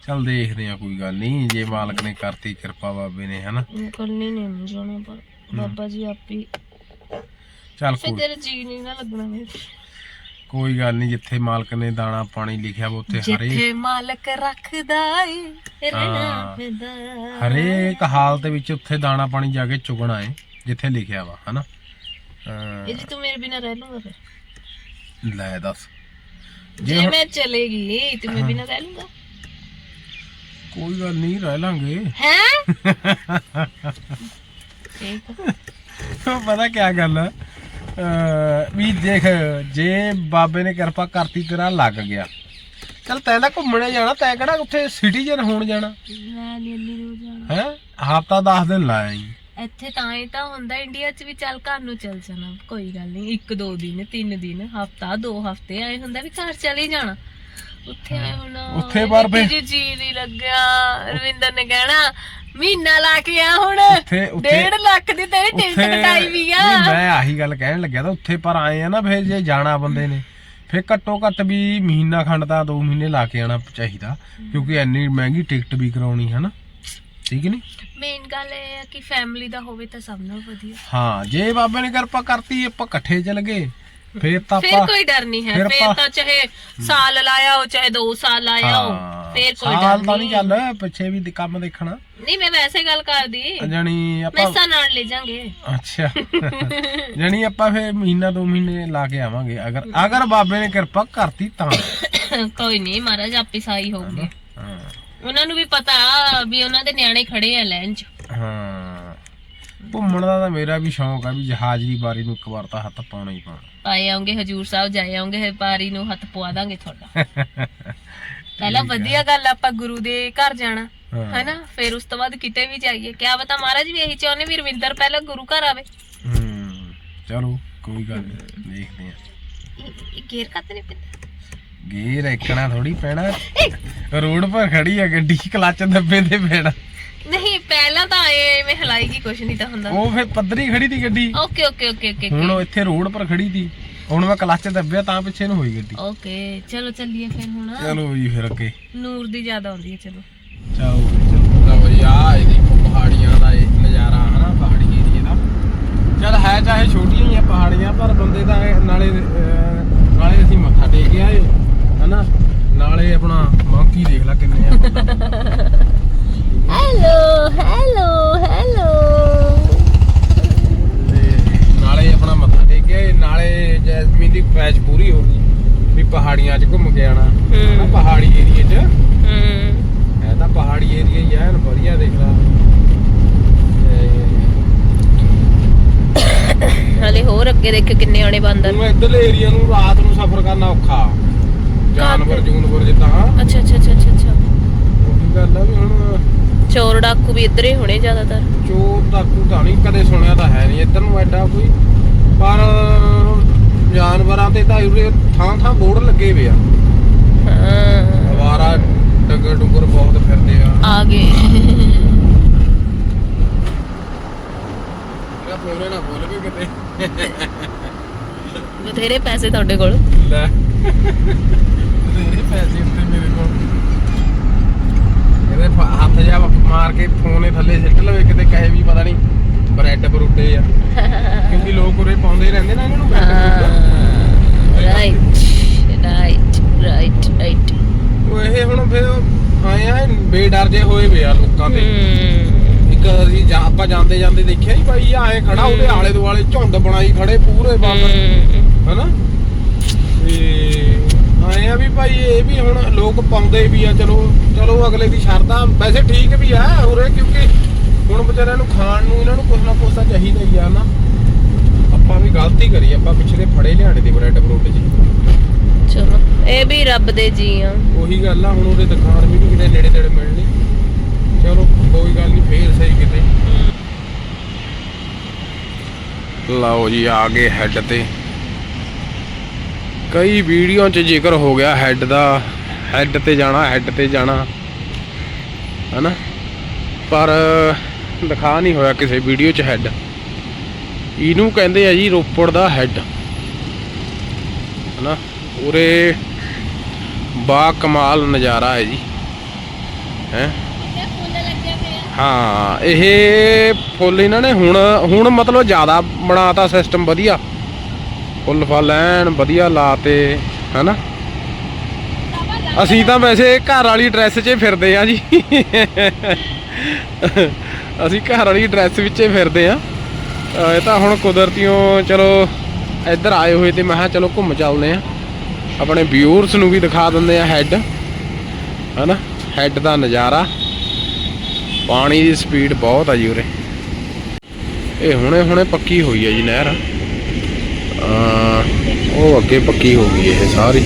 ਚੱਲ ਦੇਖਦੇ ਆ ਕੋਈ ਗੱਲ ਨਹੀਂ ਜੇ ਮਾਲਕ ਨੇ ਕਰਤੀ ਕਿਰਪਾ ਬਾਬੇ ਨੇ ਹਨਾ। ਮੈਂ ਕੱਲੇ ਨਹੀਂ ਜਾਣਾ ਪਰ ਬਾਬਾ ਜੀ ਆਪੀ ਚੱਲ ਫਿਰ ਕੋਈ ਤੇਰੇ ਜੀ ਨਹੀਂ ਨਾ ਲੱਗਣਾ ਮੇਰੇ। ਕੋਈ ਗੱਲ ਨਹੀਂ ਜਿੱਥੇ ਮਾਲਕ ਨੇ ਦਾਣਾ ਪਾਣੀ ਲਿਖਿਆ ਵਾ ਉੱਥੇ ਹਰੇ ਜਿੱਥੇ ਮਾਲਕ ਰੱਖਦਾ ਏ ਰਹਿਣਾ ਹਾਂ। ਫਿਰਦਾ ਹਰੇਕ ਹਾਲਤ ਵਿੱਚ ਉੱਥੇ ਦਾਣਾ ਪਾਣੀ ਜਾ ਕੇ ਚੁਗਣਾ ਏ ਜਿੱਥੇ ਲਿਖਿਆ ਵਾ ਹਨਾ? ਅਹ, ਇਹ ਜੀ ਤੂੰ ਮੇਰੇ ਬਿਨਾ ਰਹਿ ਲੂੰਗਾ ਫਿਰ। ਲੈ ਦੱਸ। ਜੇ ਮੈਂ ਚਲੇਗੀ ਤੂੰ ਮੇਰੇ ਬਿਨਾ ਰਹਿ ਲੂੰਗਾ? ਕੋਈ ਗੱਲ ਨਹੀਂ ਰਹਿ ਲਾਂਗੇ। ਹੈ? ਠੀਕ ਆ। ਪਤਾ ਕੀ ਗੱਲ ਆ? ਵੀ ਦੇਖ ਜੇ ਬਾਬੇ ਨੇ ਕਿਰਪਾ ਕਰਤੀ ਤੇਰਾ ਲੱਗ ਗਿਆ। ਚੱਲ ਤੈਂ ਤਾਂ ਘੁੰਮਣੇ ਜਾਣਾ ਤੈਂ ਕਿਹੜਾ ਉੱਥੇ ਸਿਟੀਜ਼ਨ ਹੋਣ ਜਾਣਾ? ਮੈਂ ਹੈ? ਹਫਤਾ 10 ਦਿਨ ਲਾਇਆ ਜੀ। ਇੱਥੇ ਤਾਂ ਹੀ ਤਾਂ ਹੁੰਦਾ ਇੰਡੀਆ 'ਚ ਵੀ ਚੱਲ ਘਰ ਨੂੰ ਚੱਲ ਜਾਣਾ ਕੋਈ ਗੱਲ ਨਹੀਂ ਇੱਕ ਦੋ ਦਿਨ ਤਿੰਨ ਦਿਨ ਹਫਤਾ ਦੋ ਹਫ਼ਤੇ ਆਏ ਹੁੰਦਾ ਵੀ ਘਰ ਚਲੇ ਜਾਣਾ। ਉੱਥੇ ਹੁਣ ਉੱਥੇ ਜੀ ਜੀ ਨਹੀਂ ਲੱਗਿਆ। ਰਵਿੰਦਰ ਨੇ ਕਹਿਣਾ ਮਹੀਨਾ ਲਾ ਕੇ ਆ ਹੁਣ। ਉੱਥੇ ਉੱਥੇ 1.5 ਲੱਖ ਦੀ ਤੇਰੀ ਟਿਕਟ ਕਟਾਈ ਵੀ ਆ। ਨਹੀਂ, ਮੈਂ ਆਹੀ ਗੱਲ ਕਹਿਣ ਲੱਗਿਆ ਤਾਂ ਉੱਥੇ ਪਰ ਆਏ ਆ ਨਾ ਫਿਰ ਜੇ ਜਾਣਾ ਬੰਦੇ ਨੇ। ਫਿਰ ਘੱਟੋ ਘੱਟ ਵੀ ਮਹੀਨਾ ਖੰਡ ਦਾ 2 ਮਹੀਨੇ ਲਾ ਕੇ ਆਣਾ ਚਾਹੀਦਾ ਕਿਉਂਕਿ ਇੰਨੀ ਮਹਿੰਗੀ ਟਿਕਟ ਵੀ ਕਰਾਉਣੀ ਹੈ ਨਾ। ਠੀਕ ਨਹੀਂ? ਮੇਨ ਗੱਲ ਇਹ ਹੈ ਕਿ ਫੈਮਿਲੀ ਦਾ ਹੋਵੇ ਤਾਂ ਸਭ ਨਾਲ ਵਧੀਆ। ਹਾਂ ਜੇ ਬਾਬੇ ਨੇ ਕਿਰਪਾ ਕਰਤੀ ਆਪਾਂ ਇਕੱਠੇ ਚੱਲ ਗਏ। ਫਿਰ ਤਾਂ ਫਿਰ ਆਪਾਂ ਕੋਈ ਡਰ ਨਹੀਂ ਹੈ ਫਿਰ ਫਿਰ ਆਪਾਂ- ਤਾਂ ਚਾਹੇ ਸਾਲ ਲਾਇਆ ਹੋ ਚਾਹੇ 2 ਸਾਲ ਲਾਇਆ ਹੋ ਹਾਂ, ਫਿਰ ਕੋਈ ਸਾਲ ਡਰ ਤਾਂ ਨਹੀਂ ਨਹੀਂ। ਪਿੱਛੇ ਵੀ ਦੀ ਕੰਮ ਦੇਖਣਾ। ਨਹੀਂ ਮੈਂ ਵੈਸੇ ਗੱਲ ਕਰਦੀ। ਜਾਣੀ ਆਪਾਂ ਮੈਸਾਂ ਨਾਲ ਲੈ ਜਾਾਂਗੇ। ਅੱਛਾ। ਜਾਣੀ ਆਪਾਂ ਫਿਰ ਮਹੀਨਾ ਦੋ ਮਹੀਨੇ ਲਾ ਕੇ ਆਵਾਂਗੇ। ਅਗਰ ਅਗਰ ਬਾਬੇ ਨੇ ਕਿਰਪਾ ਕਰਤੀ ਤਾਂ। ਕੋਈ ਨਹੀਂ ਮਹਾਰਾਜ ਆਪੇ ਸਾਈ ਹੋਊਗੇ। ਹਾਂ। ਉਹਨਾਂ ਨੂੰ ਵੀ ਪਤਾ ਵੀ ਉਹਨਾਂ ਦੇ ਨਿਆਣੇ ਖੜੇ ਆ ਲਾਈਨ 'ਚ। ਹਾਂ। ਘੁੰਮਣ ਦਾ ਤਾਂ ਮੇਰਾ ਵੀ ਸ਼ੌਂਕ ਆ ਵੀ ਜਹਾਜ਼ ਦੀ ਬਾਰੀ ਨੂੰ ਇੱਕ ਵਾਰ ਤਾਂ ਹੱਥ ਪਾਉਣਾ ਹੀ ਪਾਉਣਾ। ਆਏ ਆਉਂਗੇ ਹਜੂਰ ਸਾਹਿਬ ਜਾਏ ਆਉਂਗੇ ਪਾਰੀ ਨੂੰ ਹੱਥ ਪਵਾ ਦਾਂਗੇ ਤੁਹਾਡਾ। ਪਹਿਲਾਂ ਵਧੀਆ ਗੱਲ ਆਪਾਂ ਗੁਰੂ ਦੇ ਘਰ ਜਾਣਾ। ਹੈਨਾ? ਫਿਰ ਉਸ ਤੋਂ ਬਾਅਦ ਕਿਤੇ ਵੀ ਜਾਈਏ। ਕਿਆ ਪਤਾ ਮਹਾਰਾਜ ਵੀ ਇਹੀ ਚਾਹੁੰਦੇ ਵੀ ਰਵਿੰਦਰ ਪਹਿਲਾਂ ਗੁਰੂ ਘਰ ਆਵੇ। ਹੂੰ ਚਲੋ ਕੋਈ ਗੱਲ ਨਹੀਂ ਦੇਖਦੇ ਆ। ਗੇਰ ਕੱਤ ਨਹੀਂ ਪੈਂਦਾ? ਗੇਰ ਇੱਕਣਾ ਥੋੜੀ ਪੈਣਾ। ਰੋਡ ਪਰ ਖੜੀ ਆ ਗੱਡੀ ਕਲੱਚ ਦੱਬੇ ਤੇ ਪੈਣਾ। ਨਹੀਂ ਪਹਿਲਾਂ ਤਾਂ ਆਏ ਐਵੇਂ ਹਲਾਈਗੀ ਕੁਛ ਨਹੀਂ ਤਾਂ ਹੁੰਦਾ। ਉਹ ਫਿਰ ਪੱਧਰੀ ਖੜੀ ਦੀ ਗੱਡੀ। ਓਕੇ ਓਕੇ ਓਕੇ ਓਕੇ ਹੁਣ ਉਹ ਇੱਥੇ ਰੋਡ ਪਰ ਖੜੀ ਦੀ ਹੁਣ ਮੈਂ ਕਲੱਚ ਦੱਬਿਆ ਤਾਂ ਪਿੱਛੇ ਨੂੰ ਹੋਈ ਗੱਡੀ। ਓਕੇ ਚਲੋ ਚੱਲੀਏ ਫਿਰ ਹੁਣ। ਚਲੋ ਜੀ ਫਿਰ ਅੱਗੇ। ਨੂਰ ਦੀ ਜ਼ਿਆਦਾ ਆਉਂਦੀ ਹੈ ਚਲੋ। ਚਲੋ ਚਲੋ। ਬਈ ਆ ਇਹ ਦੇਖੋ ਪਹਾੜੀਆਂ ਦਾ ਇਹ ਨਜ਼ਾਰਾ ਹਨਾ ਪਹਾੜੀ ਏਰੀਏ ਦਾ। ਚਲ ਹੈ ਚਾਹੇ ਛੋਟੀਆਂ ਹੀ ਆ ਪਹਾੜੀਆਂ ਪਰ ਬੰਦੇ ਤਾਂ ਇਹ ਨਾਲੇ ਅਹ, ਨਾਲੇ ਅਸੀਂ ਮੱਥਾ ਟੇਕ ਆਏ ਹਨਾ। ਨਾਲੇ ਆਪਣਾ ਮੰਕੀ ਦੇਖ ਲੈ ਕਿੰਨੇ ਆ ਹੈਲੋ ਹੈਲੋ ਹੈਲੋ ਤੇ ਨਾਲੇ ਆਪਣਾ ਮੱਥਾ ਟੇਕ ਆਏ ਨਾਲੇ ਜੈਸਮੀਨ ਦੀ ਖੁਆਇਸ਼ ਪੂਰੀ ਹੋ ਗਈ ਵੀ ਪਹਾੜੀਆਂ 'ਚ ਘੁੰਮ ਕੇ ਆਣਾ ਹਨਾ ਪਹਾੜੀ ਏਰੀਏ 'ਚ? ਹੂੰ। ਹੈ ਤਾਂ ਪਹਾੜੀ ਏਰੀਆ ਹੀ ਐਨ ਵਧੀਆ ਦੇਖ ਲਾ। ਹਲੇ ਹੋਰ ਅੱਗੇ ਦੇਖ ਕਿੰਨੇ ਆਣੇ ਬਾਂਦਰ ਹੁਣ ਇੱਧਰਲੇ ਏਰੀਆ ਨੂੰ ਰਾਤ ਨੂੰ ਸਫ਼ਰ ਕਰਨਾ ਔਖਾ। ਜਾਨਵਰ ਜੂਨਵਰ ਜਿੱਦਾਂ। ਅੱਛਾ ਅੱਛਾ ਅੱਛਾ ਅੱਛਾ ਅੱਛਾ। ਉਹੀ ਗੱਲ ਆ ਵੀ ਹੁਣ ਚੋਰ ਡਾਕੂ ਵੀ ਇੱਧਰ ਹੀ ਹੋਣੇ ਜ਼ਿਆਦਾਤਰ। ਚੋਰ ਡਾਕੂ ਤਾਂ ਨਹੀਂ ਕਦੇ ਸੁਣਿਆ ਤਾਂ ਹੈ ਨਹੀਂ। ਇੱਧਰ ਨੂੰ ਐਡਾ ਕੋਈ ਪਰ ਜਾਨਵਰਾਂ ਤੇ ਤਾਂ ਉਰੇ ਥਾਂ ਥਾਂ ਬੋਰਡ ਲੱਗੇ ਵੇ ਆ। ਹਾਂ। ਅਵਾਰਾ ਡੰਗਰ ਡੁੰਗਰ ਬਹੁਤ ਫਿਰਦੇ ਆ। ਆ ਗਏ। ਮੇਰਾ ਫੋਨ ਨਾ ਭੁੱਲ ਗਏ ਕਿਤੇ। ਬਥੇਰੇ ਪੈਸੇ ਤੁਹਾਡੇ ਕੋਲ। ਲੈ। ਤੇਰੇ ਪੈਸੇ ਉੱਤੇ ਮੇਰੇ ਕੋਲ। ਇਹਦੇ ਹੱਥ ਜਾ ਮਾਰ ਕੇ ਫੋਨ ਥੱਲੇ ਸਿੱਟ ਲਵੇ ਕਿਤੇ ਕਹੇ ਵੀ ਪਤਾ ਨਹੀਂ ਬ੍ਰੈਡ ਬਰੂਡੇ ਆ। ਕਿਉਂਕਿ ਲੋਕ ਉਰੇ ਪਾਉਂਦੇ ਰਹਿੰਦੇ ਨਾ ਇਹਨਾਂ ਨੂੰ bread right right right right ਉਹ ਇਹ ਹੁਣ ਫਿਰ ਆਏ ਆ ਬੇਡਰ ਜੇ ਹੋਏ ਵੇ ਆ ਲੋਕਾਂ ਤੇ ਇੱਕ ਅਸੀਂ ਜਾ- ਆਪਾਂ ਜਾਂਦੇ ਜਾਂਦੇ ਦੇਖਿਆ ਹੀ ਭਾਈ ਆਏ ਖੜਾ ਉਹਦੇ ਆਲੇ ਦੁਆਲੇ ਝੁੰਡ ਬਣਾਈ ਖੜੇ ਪੂਰੇ ਬੰਦ ਹਨਾ? ਤੇ ਆਏ ਆ ਵੀ ਭਾਈ ਇਹ ਵੀ ਹੁਣ ਲੋਕ ਪਾਉਂਦੇ ਵੀ ਆ ਚਲੋ ਚਲੋ ਅਗਲੇ ਦੀ ਸ਼ਰਧਾ ਵੈਸੇ ਠੀਕ ਵੀ ਆ ਉਰੇ ਕਿਉਂਕਿ ਹੁਣ ਵਿਚਾਰਿਆਂ ਨੂੰ ਖਾਣ ਨੂੰ ਇਹਨਾਂ ਨੂੰ ਕੁਛ ਨਾ ਤਾਂ ਚਾਹੀਦਾ ਹੀ ਆ ਨਾ। ਆਪਾਂ ਵੀ ਗਲਤੀ ਕਰੀ ਆਪਾਂ ਪਿਛਲੇ ਫੜੇ ਲਿਆਣੇ ਦੇ ਬ੍ਰੈਡ ਬਰੋਡ ਜੀ। ਚਲੋ ਇਹ ਵੀ ਰੱਬ ਦੇ ਜੀ ਆ। ਉਹੀ ਗੱਲ ਆ ਹੁਣ ਉਹਦੇ ਦੁਕਾਨ ਵੀ ਨੀ ਕਿਤੇ ਨੇੜੇ ਤੇੜੇ ਮਿਲਣੀ। ਚਲੋ ਕੋਈ ਗੱਲ ਨਹੀਂ ਫੇਰ ਸਹੀ ਕਿਤੇ। ਲਓ ਜੀ ਆ ਗਏ ਹੈੱਡ ਤੇ। ਕਈ ਵੀਡੀਓ 'ਚ ਜ਼ਿਕਰ ਹੋ ਗਿਆ ਹੈੱਡ ਦਾ। ਹੈੱਡ ਤੇ ਜਾਣਾ ਹੈੱਡ ਤੇ ਜਾਣਾ। ਹਨਾ? ਪਰ ਦਿਖਾ ਨਹੀਂ ਹੋਇਆ ਕਿਸੇ ਵੀਡੀਓ 'ਚ ਹੈੱਡ ਇਹਨੂੰ ਕਹਿੰਦੇ ਆ ਜੀ ਰੋਪੜ ਦਾ ਹੈੱਡ ਹਨਾ? ਉਰੇ ਬਾ ਕਮਾਲ ਨਜ਼ਾਰਾ ਹੈ ਜੀ। ਹੈ? ਹਾਂ ਇਹ ਫੁੱਲ ਇਹਨਾਂ ਨੇ ਹੁਣ ਹੁਣ ਮਤਲਬ ਜ਼ਿਆਦਾ ਬਣਾਤਾ ਸਿਸਟਮ ਵਧੀਆ। ਫੁੱਲ ਫਲ ਐਨ ਵਧੀਆ ਲਾਤੇ, ਹਨਾ? ਅਸੀਂ ਤਾਂ ਵੈਸੇ ਘਰ ਵਾਲੀ ਡਰੈਸ 'ਚ ਫਿਰਦੇ ਆ ਜੀ। ਅਸੀਂ ਘਰ ਵਾਲੀ ਡਰੈਸ ਵਿੱਚ ਹੀ ਫਿਰਦੇ ਆ ਇਹ ਤਾਂ ਹੁਣ ਕੁਦਰਤੀਓ ਚਲੋ ਇੱਧਰ ਆਏ ਹੋਏ ਤੇ ਮੈਂ ਕਿਹਾ ਚਲੋ ਘੁੰਮ ਚੱਲਦੇ ਆ ਆਪਣੇ ਵਿਊਅਰਸ ਨੂੰ ਵੀ ਦਿਖਾ ਦਿੰਦੇ ਆ ਹੈੱਡ ਹਨਾ? ਹੈੱਡ ਦਾ ਨਜ਼ਾਰਾ। ਪਾਣੀ ਦੀ ਸਪੀਡ ਬਹੁਤ ਆ ਜੀ ਉਰੇ। ਇਹ ਹੁਣੇ ਹੁਣੇ ਪੱਕੀ ਹੋਈ ਹੈ ਜੀ ਨਹਿਰ। ਉਹ ਅੱਗੇ ਪੱਕੀ ਹੋ ਗਈ ਇਹ ਸਾਰੀ।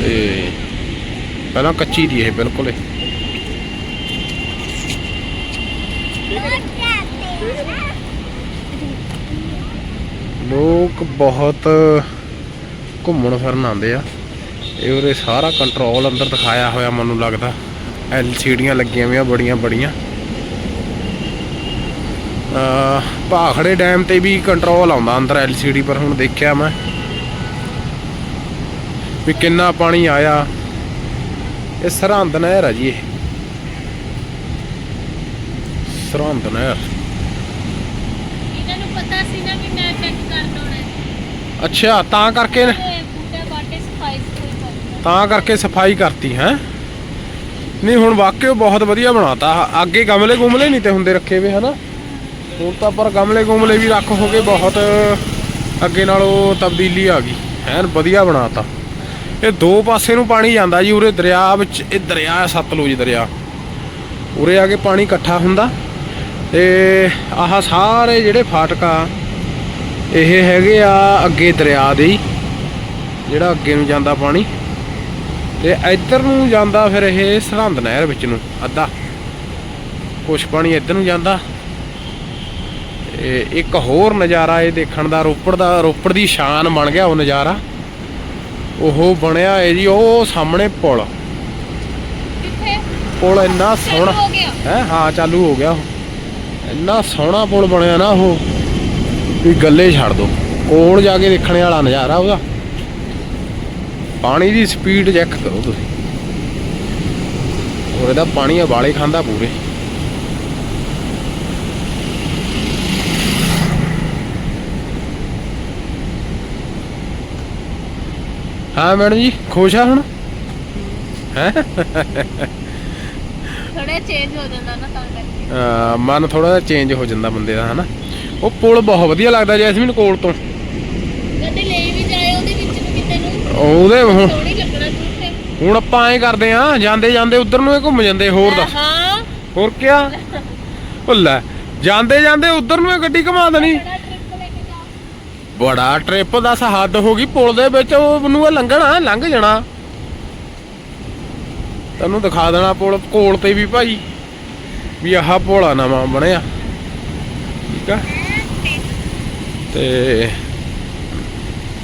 ਤੇ ਪਹਿਲਾਂ ਕੱਚੀ ਦੀ ਇਹ ਬਿਲਕੁਲ ਲੋਕ ਬਹੁਤ ਘੁੰਮਣ ਫਿਰਨ ਆਉਂਦੇ ਆ। ਇਹ ਉਰੇ ਸਾਰਾ ਕੰਟਰੋਲ ਅੰਦਰ ਦਿਖਾਇਆ ਹੋਇਆ ਮੈਨੂੰ ਲੱਗਦਾ। ਐਲਸੀਡੀਆਂ ਲੱਗੀਆਂ ਹੋਈਆਂ ਬੜੀਆਂ ਬੜੀਆਂ ਭਾਖੜੇ ਡੈਮ ਤੇ ਵੀ ਕੰਟਰੋਲ ਆਉਂਦਾ ਅੰਦਰ ਐਲਸੀਡੀ ਪਰ ਹੁਣ ਦੇਖਿਆ ਮੈਂ ਵੀ ਕਿੰਨਾ ਪਾਣੀ ਆਇਆ। ਇਹ ਸਰਹੰਦ ਨਹਿਰ ਆ ਜੀ ਇਹ। ਸਰਹੰਦ ਨਹਿਰ। ਇਹਨਾਂ ਨੂੰ ਪਤਾ ਸੀ ਨਾ ਵੀ ਮੈਂ ਚੈੱਕ ਕਰ ਦੋਣਾ ਹੈ। ਅੱਛਾ ਤਾਂ ਕਰਕੇ ਤੇ ਕਰਕੇ ਸਫ਼ਾਈ ਕਰਤੀ ਹੈ? ਨਹੀਂ ਹੁਣ ਵਾਕਿਓ ਬਹੁਤ ਵਧੀਆ ਬਣਾਤਾ। ਅੱਗੇ ਗਮਲੇ ਗੁਮਲੇ ਨਹੀਂ ਤੇ ਹੁੰਦੇ ਰੱਖੇ ਵੇ ਹਨਾ? ਹੁਣ ਤਾਂ ਪਰ ਗਮਲੇ ਗੁਮਲੇ ਵੀ ਰੱਖ ਹੋ ਗਏ ਬਹੁਤ ਅੱਗੇ ਨਾਲੋਂ ਤਬਦੀਲੀ ਆ ਗਈ। ਐਨ ਵਧੀਆ ਬਣਾਤਾ। ਇਹ ਦੋ ਪਾਸੇ ਨੂੰ ਪਾਣੀ ਜਾਂਦਾ ਜੀ ਉਰੇ ਦਰਿਆ ਵਿੱਚ, ਇਹ ਦਰਿਆ ਹੈ ਸਤਲੁਜ ਦਰਿਆ। ਉਰੇ ਆ ਕੇ ਪਾਣੀ ਇਕੱਠਾ ਹੁੰਦਾ। ਤੇ ਆਹ ਸਾਰੇ ਜਿਹੜੇ ਫਾਟਕਾ ਇਹ ਹੈਗੇ ਆ ਅੱਗੇ ਦਰਿਆ ਦੇ ਜਿਹੜਾ ਅੱਗੇ ਨੂੰ ਜਾਂਦਾ ਪਾਣੀ। ਤੇ ਇੱਧਰ ਨੂੰ ਜਾਂਦਾ ਫਿਰ ਇਹ ਸਰਹੰਦ ਨਹਿਰ ਵਿੱਚ ਨੂੰ, ਅੱਧਾ। ਕੁਛ ਪਾਣੀ ਇੱਧਰ ਨੂੰ ਜਾਂਦਾ। ਤੇ ਇੱਕ ਹੋਰ ਨਜ਼ਾਰਾ ਇਹ ਦੇਖਣ ਦਾ ਰੋਪੜ ਦਾ ਰੋਪੜ ਦੀ ਸ਼ਾਨ ਬਣ ਗਿਆ ਉਹ ਨਜ਼ਾਰਾ। ਉਹ ਬਣਿਆ ਹੈ ਜੀ ਉਹ ਸਾਹਮਣੇ ਪੁਲ। ਕਿੱਥੇ? ਪੁਲ ਇੰਨਾ ਸੋਹਣਾ ਹੋ ਹੈ? ਚਾਲੂ ਹੋ ਗਿਆ ਉਹ। ਇੰਨਾ ਸੋਹਣਾ ਪੁਲ ਬਣਿਆ ਨਾ ਉਹ ਵੀ ਗੱਲੇ ਛੱਡ ਦੋ। ਕੋਲ ਜਾ ਕੇ ਦੇਖਣ ਵਾਲਾ ਨਜ਼ਾਰਾ ਉਹਦਾ। ਪਾਣੀ ਦੀ ਸਪੀਡ ਚੈੱਕ ਕਰੋ ਤੁਸੀਂ। ਔਰ ਇਹਦਾ ਪਾਣੀ ਉਬਾਲੇ ਖਾਂਦਾ ਪੂਰੇ। ਹਾਂ ਮੈਡਮ ਜੀ ਖੁਸ਼ ਆ ਹੁਣ? ਹੈ? ਥੋੜਾ ਚੇਂਜ ਹੋ ਜਾਂਦਾ ਨਾ ਤਾਂ ਕਰਕੇ। ਅਹ ਮਨ ਥੋੜਾ ਜਿਹਾ ਚੇਂਜ ਹੋ ਜਾਂਦਾ ਬੰਦੇ ਦਾ ਹਨਾ? ਉਹ ਪੁਲ ਬਹੁਤ ਵਧੀਆ ਲੱਗਦਾ ਜੈਸਮੀਨ ਕੋਲ ਤੋਂ। ਕਦੇ ਲੈ ਵੀ ਜਾਏ ਉਹਦੇ ਵਿੱਚ ਨੂੰ ਕਿਤੇ ਨੂੰ। ਉਹਦੇ ਹੁਣ ਸੋਹਣੀ ਲੱਗਣਾ ਤੂੰ ਹੁਣ ਆਪਾਂ ਐਂ ਕਰਦੇ ਆਂ ਜਾਂਦੇ ਜਾਂਦੇ ਉਧਰ ਨੂੰ ਇਹ ਘੁੰਮ ਜਾਂਦੇ ਹੋਰ ਦੱਸ। ਹਾਂ। ਹੋਰ ਕਿਆ? ਉਹ ਲੈ ਜਾਂਦੇ ਜਾਂਦੇ ਉਧਰ ਨੂੰ ਇਹ ਗੱਡੀ ਘੁਮਾ ਦੇਣੀ। ਬੜਾ ਟ੍ਰਿਪ ਦਾ ਹੱਦ ਹੋ ਗਈ ਪੁਲ ਦੇ ਵਿੱਚ, ਉਹ ਇਹ ਲੰਘਣਾ, ਲੰਘ ਜਾਣਾ। ਤੈਨੂੰ ਦਿਖਾ ਦੇਣਾ ਪੁਲ, ਕੋਲ ਤੇ ਵੀ ਭਾਈ, ਵੀ ਆਹ ਪੁਲਾ ਨਵਾਂ ਬਣਿਆ। ਠੀਕ ਆ? ਤੇ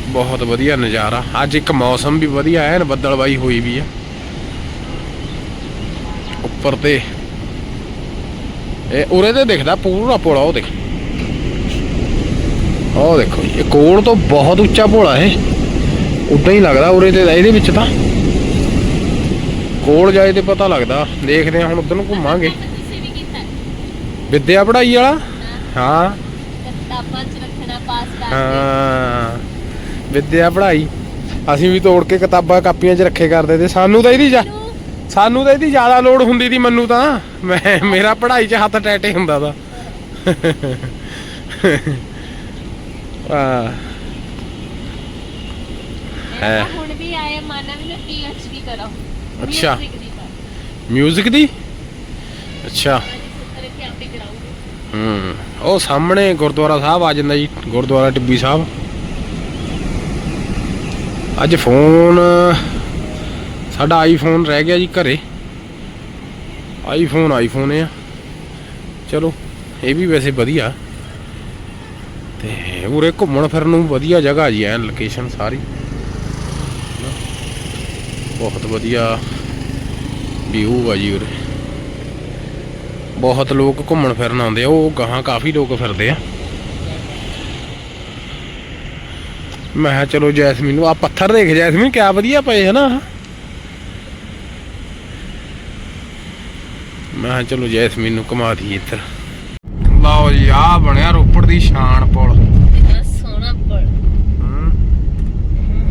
ਬਹੁਤ ਵਧੀਆ ਨਜ਼ਾਰਾ। ਅੱਜ ਇੱਕ ਮੌਸਮ ਵੀ ਵਧੀਆ, ਐਨ ਬੱਦਲਵਾਈ ਹੋਈ ਵੀ ਆ। ਉੱਪਰ ਤੇ। ਇਹ ਉਰੇ ਤੇ ਦਿਖਦਾ, ਪੂਰਾ ਪੁਲ ਉਹ ਦੇਖ। ਉਹ ਦੇਖੋ ਜੀ, ਇਹ ਕੋਲ ਤੋਂ ਬਹੁਤ ਉੱਚਾ ਭੋਲਾ ਇਹ। ਉਦਾਂ ਹੀ ਲੱਗਦਾ ਉਰੇ ਤੇ ਇਹਦੇ ਵਿੱਚ ਤਾਂ। ਕੋਲ ਜਾਏ ਤੇ ਪਤਾ ਲੱਗਦਾ। ਦੇਖਦੇ ਹਾਂ ਹੁਣ ਉਧਰ ਨੂੰ ਘੁੰਮਾਂਗੇ। ਵਿਦਿਆ ਪੜਾਈ ਵਾਲਾ? ਹਾਂ। ਕਿਤਾਬਾਂ ਚ ਰੱਖਣਾ ਪਾਸ ਕਰਕੇ ਹਾਂ। ਵਿਦਿਆ ਪੜਾਈ ਅਸੀਂ ਵੀ ਤੋੜ ਕੇ ਕਿਤਾਬਾਂ ਕਾਪੀਆਂ 'ਚ ਰੱਖੇ ਕਰਦੇ ਤੇ ਸਾਨੂੰ ਤਾਂ ਇਹਦੀ ਜਾ ਸਾਨੂੰ ਤਾਂ ਇਹਦੀ ਜ਼ਿਆਦਾ ਲੋੜ ਹੁੰਦੀ ਦੀ ਮੈਨੂੰ ਤਾਂ। ਮੈਂ ਮੇਰਾ ਪੜ੍ਹਾਈ 'ਚ ਹੱਥ ਟੈਟੇ ਹੁੰਦਾ ਦਾ। ਆ ਹੈ। ਹੁਣ ਵੀ ਆਏ ਮਾਨਾ ਵੀ ਨਾ ਪੀਐਚਡੀ ਕਰਾਓ ਅੱਛਾ। Music ਦੀ ਕਰ। ਮਿਊਜ਼ਿਕ ਦੀ? ਅੱਛਾ। ਆਪੇ ਕਰਾਉਂਗੇ। ਹੂੰ ਉਹ ਸਾਹਮਣੇ ਗੁਰਦੁਆਰਾ ਸਾਹਿਬ ਆ ਜਾਂਦਾ ਜੀ ਗੁਰਦੁਆਰਾ ਟਿੱਬੀ ਸਾਹਿਬ। ਅੱਜ ਫੋਨ ਸਾਡਾ ਆਈਫੋਨ ਰਹਿ ਗਿਆ ਜੀ ਘਰੇ। ਆਈਫੋਨ ਆਈਫੋਨ ਆ। ਚਲੋ ਇਹ ਵੀ ਵੈਸੇ ਵਧੀਆ। ਤੇ ਉਰੇ ਘੁੰਮਣ ਫਿਰਨ ਨੂੰ ਵਧੀਆ ਜਗ੍ਹਾ ਜੀ ਐਨ ਲੋਕੇਸ਼ਨ ਸਾਰੀ। ਬਹੁਤ ਵਧੀਆ ਵਿਊ ਆ ਜੀ ਉਰੇ। ਬਹੁਤ ਲੋਕ ਘੁੰਮਣ ਫਿਰਨ ਆਉਂਦੇ ਆ, ਉਹ ਗਾਹਾਂ ਕਾਫੀ ਲੋਕ ਫਿਰਦੇ ਆ। ਮੈਂ ਕਿਹਾ ਚਲੋ ਜੈਸਮੀਨ ਨੂੰ ਆ ਪੱਥਰ ਦੇਖ ਜੈਸਮੀਨ, ਕਿਆ ਵਧੀਆ ਪਏ ਹਨਾ ਮੈਂ ਕਿਹਾ ਚਲੋ ਜੈਸਮੀਨ ਨੂੰ ਘੁਮਾ ਦਈਏ ਇੱਧਰ। ਲਓ ਜੀ ਆ ਬਣਿਆ ਰੋਪੜ ਦੀ ਸ਼ਾਨ ਪੁਲ। ਕਿੰਨਾ ਸੋਹਣਾ ਪੜ ਹੂੰ।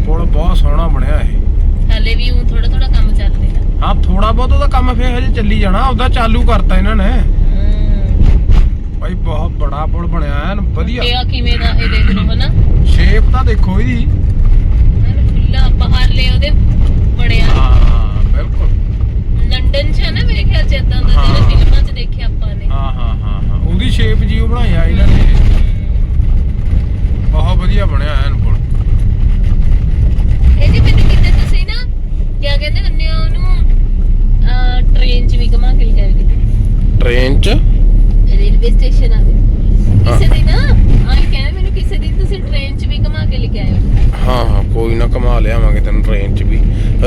ਪੁਲ ਬਹੁਤ ਸੋਹਣਾ ਬਣਿਆ ਇਹ। ਹਲੇ ਵੀ ਉਹ ਥੋੜਾ ਥੋੜਾ ਕੰਮ ਚੱਲ ਰਿਹਾ। ਹਾਂ ਥੋੜਾ ਬਹੁਤ ਉਹਦਾ ਕੰਮ ਫੇਰ ਹਜੇ ਚੱਲੀ ਜਾਣਾ ਉਹਦਾ ਚਾਲੂ ਕਰਤਾ ਇਹਨਾਂ ਨੇ। ਭਾਈ ਬਹੁਤ ਬੜਾ ਪੁਲ ਬਣਿਆ ਐਨ ਵਧੀਆ। ਇਹ ਕਿਵੇਂ ਦਾ ਇਹ ਦੇਖ ਲਓ ਹਨਾ। ਸ਼ੇਪ ਤਾਂ ਦੇਖੋ ਇਹਦੀ। ਐਨ ਖੁੱਲਾ ਬਾਹਰਲੇ ਉਹਦੇ ਬਣਿਆ। ਹਾਂ ਬਿਲਕੁਲ। ਲੰਡਨ ਚ ਹੈ ਨਾ ਮੇਰੇ ਖਿਆਲ ਚ ਇਦਾਂ ਦਾ। ਜਿਹੜੇ ਫਿਲਮਾਂ ਚ ਦੇਖਿਆ ਆਪਾਂ ਨੇ। ਹਾਂ ਹਾਂ ਹਾਂ। ਉਹਦੀ ਸ਼ੇਪ ਜੀ ਉਹ ਬਣਾਇਆ ਇਹਨਾਂ ਨੇ। ਬਹੁਤ ਵਧੀਆ ਬਣਿਆ ਐਨ ਪੁਲ। ਇਹ ਜੀ ਮੈਨੂੰ ਕਿਤੇ ਤੁਸੀਂ ਨਾ ਕੀ ਕਹਿੰਦੇ ਹੁੰਦੇ ਉਹਨੂੰ ਟ੍ਰੇਨ ਚ ਵੀ ਘੁਮਾ ਕੇ ਲਿਜਾਏ ਕਿਤੇ ਟ੍ਰੇਨ 'ਚ? ਰੇਲਵੇ ਸਟੇਸ਼ਨ ਆ ਕਿਸੇ ਦਿਨ ਆਈ ਕਹਿੰਦੇ ਮੈਨੂੰ ਕਿਸੇ ਦਿਨ ਤੁਸੀਂ ਟ੍ਰੇਨ ਚ ਵੀ ਘੁਮਾ ਕੇ ਲੈ ਕੇ ਆਇਓ। ਹਾਂ ਹਾਂ ਕੋਈ ਨਾ ਕਮਾ ਲਿਆਵਾਂਗੇ ਤੈਨੂੰ ਟ੍ਰੇਨ 'ਚ ਵੀ।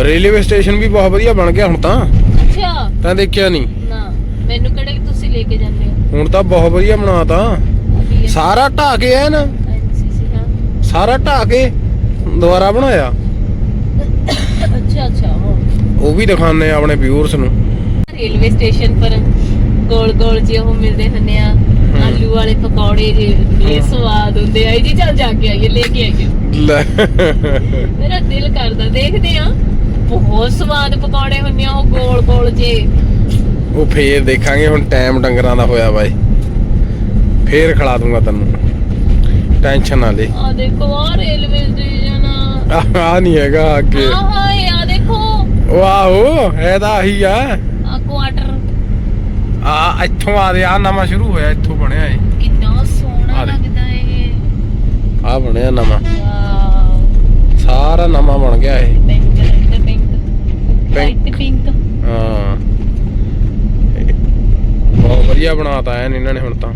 ਰੇਲਵੇ ਸਟੇਸ਼ਨ ਵੀ ਬਹੁਤ ਵਧੀਆ ਬਣ ਗਿਆ ਹੁਣ ਤਾਂ। ਅੱਛਾ। ਤਾਂ ਦੇਖਿਆ ਨਹੀਂ। ਨਾ ਮੈਨੂੰ ਕਿਹੜੇ ਤੁਸੀਂ ਲੈ ਕੇ ਜਾਂਦੇ ਹੋ। ਹੁਣ ਤਾਂ ਬਹੁਤ ਵਧੀਆ ਬਣਾਤਾ। ਸਾਰਾ ਢਾ ਕੇ ਐ ਨਾ NCC ਹਾਂ। ਸਾਰਾ ਢਾ ਕੇ ਦੁਬਾਰਾ ਬਣਾਇਆ? ਅੱਛਾ ਅੱਛਾ ਹਾਂ ਉਹ ਵੀ ਦਿਖਾਣੇ ਆਪਣੇ ਵਿਊਅਰਸ ਨੂੰ। ਰੇਲਵੇ ਸਟੇਸ਼ਨ ਪਰ ਗੋਲ ਗੋਲ ਜਿਹੇ ਉਹ ਮਿਲਦੇ ਹੁੰਦੇ ਆ। ਆਲੂ ਵਾਲੇ ਪਕੌੜੇ ਜੇ ਇਹ ਸਵਾਦ ਹੁੰਦੇ ਆ। ਜੀ ਚੱਲ ਜਾ ਕੇ ਆਈਏ ਲੈ ਕੇ ਆਈਏ। ਮੇਰਾ ਦਿਲ ਕਰਦਾ ਦੇਖਦੇ ਆ। ਬਹੁਤ ਸਵਾਦ ਪਕੌੜੇ ਹੁੰਦੇ ਆ ਉਹ ਗੋਲ ਗੋਲ ਜੇ। ਉਹ ਫੇਰ ਦੇਖਾਂਗੇ ਹੁਣ ਟਾਈਮ ਡੰਗਰਾਂ ਦਾ ਹੋਇਆ ਬਾਈ। ਫੇਰ ਖਿਲਾ ਦੂੰਗਾ ਤੈਨੂੰ। ਟੈਨਸ਼ਨ ਨਾ ਲੈ। ਆ ਦੇਖੋ ਆ ਰੇਲਵੇ ਸਟੇਸ਼ਨ ਆ। ਆ ਨਹੀਂ ਹੈਗਾ ਅੱਗੇ। ਆ ਹਾਏ ਆ ਦੇਖੋ। ਵਾਓ ਇਹ ਤਾਂ ਆਹੀ ਆ। ਆ ਕੁਆਟਰ ਆ ਇੱਥੋਂ ਆ ਦੇ ਆ ਨਵਾਂ ਸ਼ੁਰੂ ਹੋਇਆ ਇੱਥੋਂ ਬਣਿਆ ਏ ਕਿੰਨਾ ਸੋਹਣਾ। ਲੱਗਦਾ ਇਹ। ਆ ਬਣਿਆ ਨਵਾਂ। ਸਾਰਾ ਨਵਾਂ ਬਣ ਗਿਆ ਇਹ। ਪਿੰਕ ਪਿੰਕ ਪਿੰਕ ਹਾਂ। ਬਹੁਤ ਵਧੀਆ ਬਣਾਤਾ ਐਨ ਇਹਨਾਂ ਨੇ ਹੁਣ ਤਾਂ।